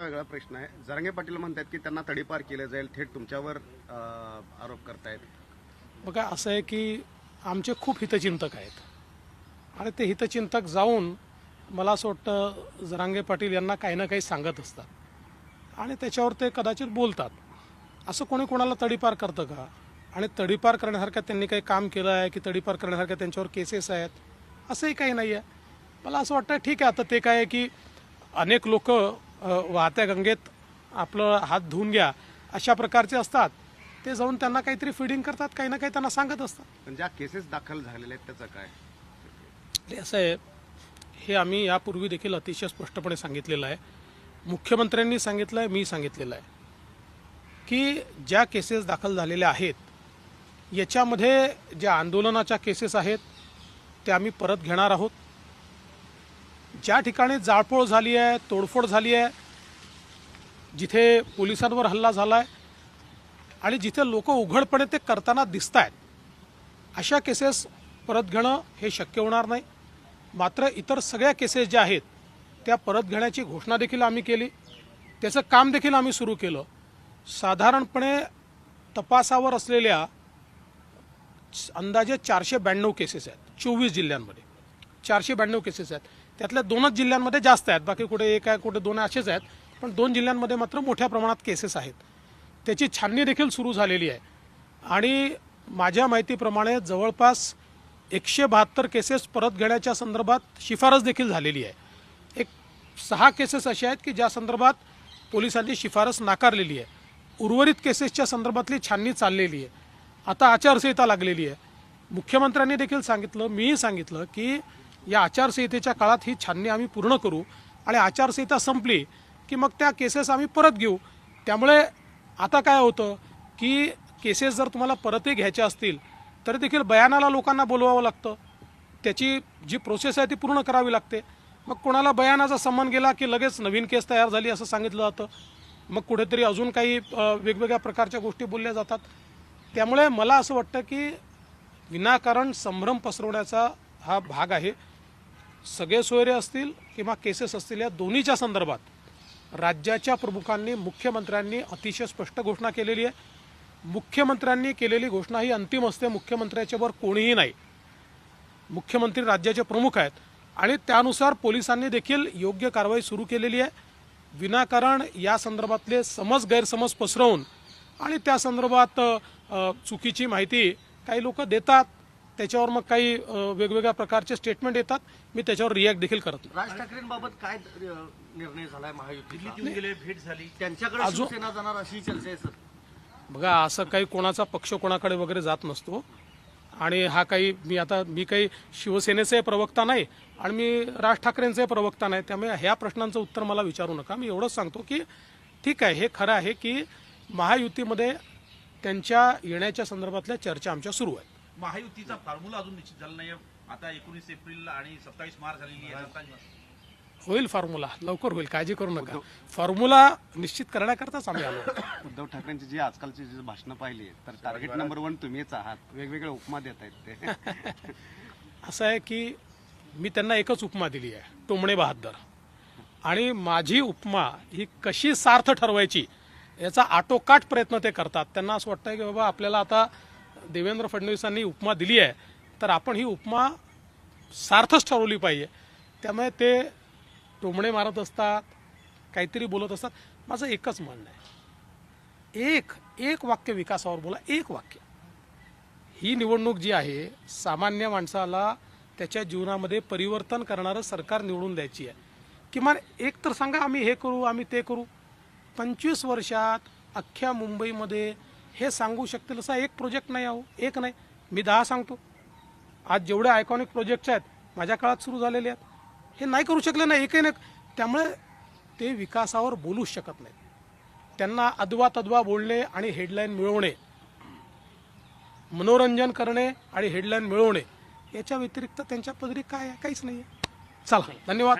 वेगळा प्रश्न आहे. जरांगे पाटील म्हणतात की त्यांना तडीपार केलं जाईल थेट तुमच्यावर आरोप करतायत. बघा असं आहे की आमचे खूप हितचिंतक आहेत. आणि ते हितचिंतक जाऊन मला असं वाटतं जरांगे पाटील यांना काही ना काही सांगत असतात. आणि त्याच्यावर ते कदाचित बोलतात. असं कोणी कोणाला तडीपार करतं का? आणि तडीपार करण्यासारखं त्यांनी काही काम केलं आहे की तडीपार करण्यासारख्या त्यांच्यावर केसेस आहेत? असंही काही नाही आहे मला असं वाटतं ठीक आहे आता ते काय आहे की अनेक लोक वाहत्या गंगेत आपलं हात धुवून घ्या. अशा प्रकारचे असतात. ते जाऊन त्यांना काहीतरी फिडिंग करतात काही ना काही त्यांना सांगत असतात. पण ज्या केसेस दाखल झालेल्या आहेत त्याचं काय? हे असं आहे. हे आम्ही यापूर्वी देखील अतिशय स्पष्टपणे सांगितलेलं आहे. मुख्यमंत्र्यांनी सांगितलं आहे मी सांगितलेलं आहे. की ज्या केसेस दाखल झालेल्या आहेत याच्यामध्ये ज्या आंदोलनाच्या केसेस आहेत त्या आम्ही परत घेणार आहोत. ज्या ठिकाणी जाळपोळ झाली आहे तोडफोड झाली आहे जिथे पोलिसांवर हल्ला झाला आहे आणि जिथे लोक उघडपणे ते करताना दिसत आहेत अशा केसेस परत घेणं हे शक्य होणार नाही. मात्र इतर सगळ्या केसेस ज्या आहेत त्या परत घेण्याची घोषणा देखील आम्ही केली. त्याचं काम देखील आम्ही सुरू केलं. साधारणपणे तपासावर असलेल्या अंदाजे चारशे ब्याण्णव केसेस आहेत चोवीस जिल्ह्यांमध्ये. चारशे ब्याण्णव केसेस आहेत. त्यातल्या दोनच जिल्ह्यांमध्ये जास्त आहेत. बाकी कुठे एक आहे कुठे दोन असेच आहेत. पण दोन जिल्ह्यांमध्ये मात्र मोठ्या प्रमाणात केसेस आहेत. त्याची छाननी देखील सुरू झालेली आहे. आणि माझ्या माहितीप्रमाणे जवळपास एकशे बहात्तर केसेस परत घेण्याच्या संदर्भात शिफारस देखील झालेली आहे. एक सहा केसेस अशा आहेत की ज्या संदर्भात पोलिसांनी शिफारस नाकारलेली आहे. उर्वरित केसेसच्या संदर्भातली छाननी चाललेली आहे. आता आचारसंहिता लागलेली आहे. मुख्यमंत्र्यांनी देखील सांगितलं मीही सांगितलं की या आचारसंहितेच्या काळात ही छाननी आम्ही पूर्ण करू आणि आचारसंहिता संपली की मग त्या केसेस आम्ही परत घेऊ. त्यामुळे आता काय होतं की केसेस जर तुम्हाला परतही घ्यायच्या असतील तर देखील बयानाला लोकांना बोलवावं लागतं. त्याची जी प्रोसेस आहे ती पूर्ण करावी लागते. मग कोणाला बयानाचा संबंध गेला की लगेच नवीन केस तयार झाली असं सांगितलं जातं. मग कुठेतरी अजून काही वेगवेगळ्या प्रकारच्या गोष्टी बोलल्या जातात. त्यामुळे मला असं वाटतं की विनाकारण संभ्रम पसरवण्याचा हा भाग आहे. सगळे सोयरे असतील किंवा केसेस असतील या दोन्हीच्या संदर्भात राज्याच्या प्रमुखांनी मुख्यमंत्र्यांनी अतिशय स्पष्ट घोषणा केलेली आहे. मुख्यमंत्र्यांनी केलेली घोषणा ही अंतिम असते. मुख्यमंत्र्याच्या वर कोणीही नाही. मुख्यमंत्री राज्याचे प्रमुख आहेत आणि त्यानुसार पोलिसांनी देखील योग्य कारवाई सुरू केलेली आहे. विनाकारण या संदर्भातले समज गैरसमज पसरवून आणि त्या संदर्भात चुकीची माहिती काही लोक देतात. त्याच्यावर मग काही वेगवेगळ्या प्रकारचे स्टेटमेंट येतात. मी त्याच्यावर रिॲक्ट देखील करत नाही. राज ठाकरेंबाबत काय निर्णय झालाय गेले भेट झाली. त्यांच्याकडे अजून- शिवसेना जाणार अशी चर्चा आहे सर. बघा असं काही कोणाचा पक्ष कोणाकडे वगैरे जात नसतो. आणि हा काही मी आता मी काही शिवसेनेचे प्रवक्ता नाही आणि मी राज ठाकरेंचे प्रवक्ता नाही. त्यामुळे ह्या प्रश्नांचं उत्तर मला विचारू नका. मी एवढंच सांगतो की ठीक आहे हे खरं आहे की महायुतीमध्ये त्यांच्या येण्याच्या संदर्भातल्या चर्चा आमच्या सुरू आहेत. महायुतीचा फॉर्म्युला अजून निश्चित झाला नाही आता एकोणीस एप्रिल आणि सत्तावीस मार्च झालेली आहे. होईल फॉर्म्युला लवकर होईल. काळजी करू नका. फॉर्म्युला निश्चित करण्याकरताच आम्ही आलो. उद्धव ठाकरेंची जी आजकालची जी भाषणं पाहिली तर टार्गेट नंबर वन तुम्हीच आहात. वेगवेगळे उपमा देत आहेत ते. असं आहे की मी त्यांना एकच उपमा दिली आहे. टोमणे बहादर. आणि माझी उपमा ही कशी सार्थ ठरवायची याचा आटोकाट प्रयत्न ते करतात. त्यांना असं वाटतं की बाबा आपल्याला आता देवेंद्र फडणवीसांनी उपमा दिली आहे तर आपण ही उपमा सार्थच ठरवली पाहिजे. त्यामुळे ते टोमणे मारत असतात काहीतरी बोलत असतात. माझं एकच म्हणणं आहे. एक एक वाक्य विकासावर बोला एक वाक्य. ही निवडणूक जी आहे सामान्य माणसाला त्याच्या जीवनामध्ये परिवर्तन करणारं सरकार निवडून द्यायची आहे. किमान एक तर सांगा आम्ही हे करू आम्ही ते करू. पंचवीस वर्षात अख्ख्या मुंबईमध्ये हे सांगू शकतील असा एक प्रोजेक्ट नाही आहो एक नाही. मी दहा सांगतो. आज जेवढे आयकॉनिक प्रोजेक्ट्स आहेत माझ्या काळात सुरू झालेले आहेत हे नाही करू शकले नाही. एकही नाही. त्यामुळे ते विकासावर बोलूच शकत नाहीत. त्यांना अदवा तद्वा बोलणे आणि हेडलाईन मिळवणे मनोरंजन करणे आणि हेडलाईन मिळवणे याच्या व्यतिरिक्त त्यांच्या पदरी काय आहे? काहीच नाही आहे चला. धन्यवाद.